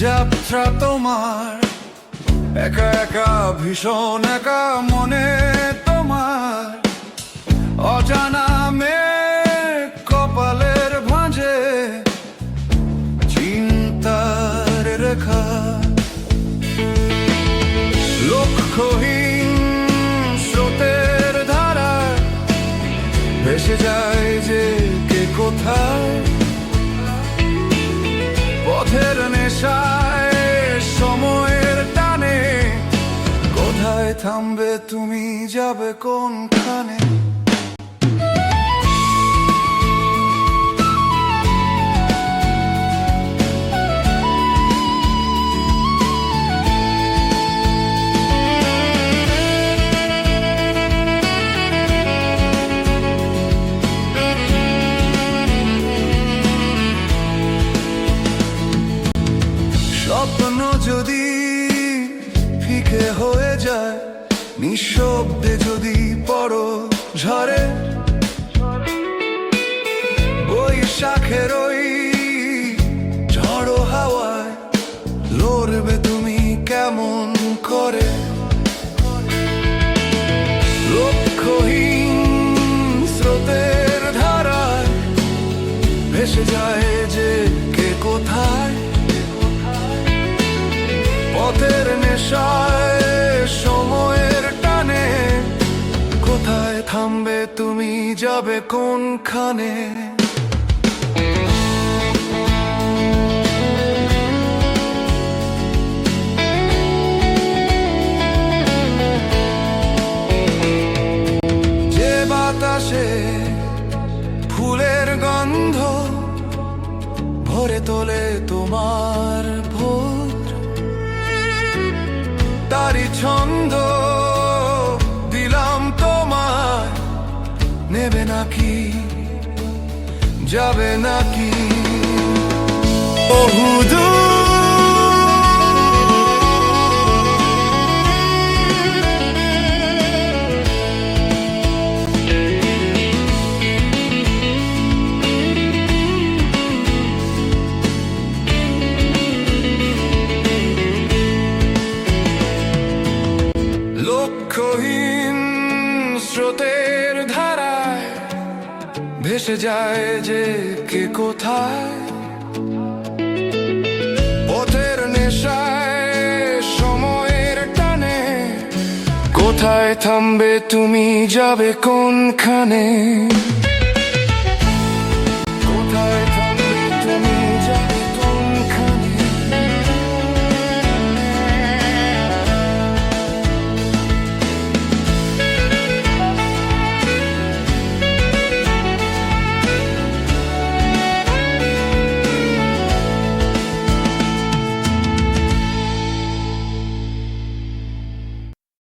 যাত্রা তোমার। একা একা, ভীষণ একা মনে তোমার। অজানা মেঘ কপালের ভাঁজে চিন্তার রেখা। লক্ষ্যহীন স্রোতের ধারায় ভেসে যায় যে কে কোথায়। পথের নেশায় সময়ের টানে। কোথায় থামবে তুমি যাবে কোনখানে? ফিকে হয়ে যায়, নিঃশব্দে যদি পড়ো ঝরে বৈশাখের ওই ঝড়ো হাওয়ায় লড়বে তুমি কেমন করে? লক্ষ্যহীন স্রোতের ধারায় ভেসে যায় যে কে কোথায়? পথের নেশায় যাবে কোনখানে? যে বাতাসে ফুলের গন্ধ ভরে তোলে তোমার ভোর। তারি ছন্দ নাকি যাবে নাকি? বহুদূর লক্ষ্যহীন ভেসে যায় যে কে কোথায়? পথের নেশায় সময়ের টানে। কোথায় থামবে তুমি যাবে কোনখানে?